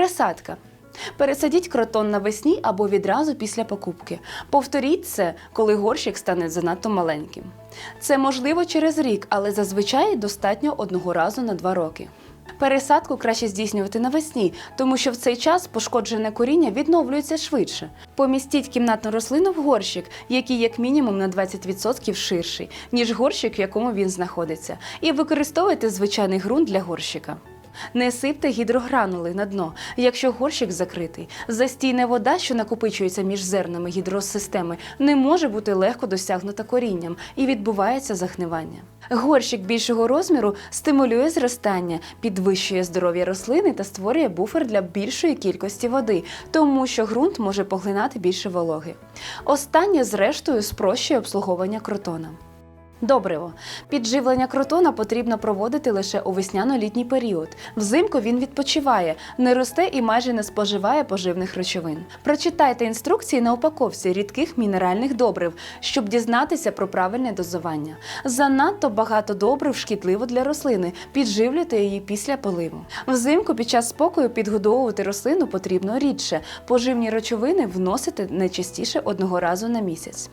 Пересадка. Пересадіть кротон навесні або відразу після покупки. Повторіть це, коли горщик стане занадто маленьким. Це можливо через рік, але зазвичай достатньо одного разу на два роки. Пересадку краще здійснювати навесні, тому що в цей час пошкоджене коріння відновлюється швидше. Помістіть кімнатну рослину в горщик, який як мінімум на 20% ширший, ніж горщик, в якому він знаходиться, і використовуйте звичайний ґрунт для горщика. Не сипте гідрогранули на дно, якщо горщик закритий. Застійна вода, що накопичується між зернами гідросистеми, не може бути легко досягнута корінням і відбувається захнивання. Горщик більшого розміру стимулює зростання, підвищує здоров'я рослини та створює буфер для більшої кількості води, тому що ґрунт може поглинати більше вологи. Останнє, зрештою, спрощує обслуговування кротона. Добриво. Підживлення кротона потрібно проводити лише у весняно-літній період. Взимку він відпочиває, не росте і майже не споживає поживних речовин. Прочитайте інструкції на упаковці рідких мінеральних добрив, щоб дізнатися про правильне дозування. Занадто багато добрив шкідливо для рослини. Підживлюйте її після поливу. Взимку під час спокою підгодовувати рослину потрібно рідше. Поживні речовини вносити не частіше одного разу на місяць.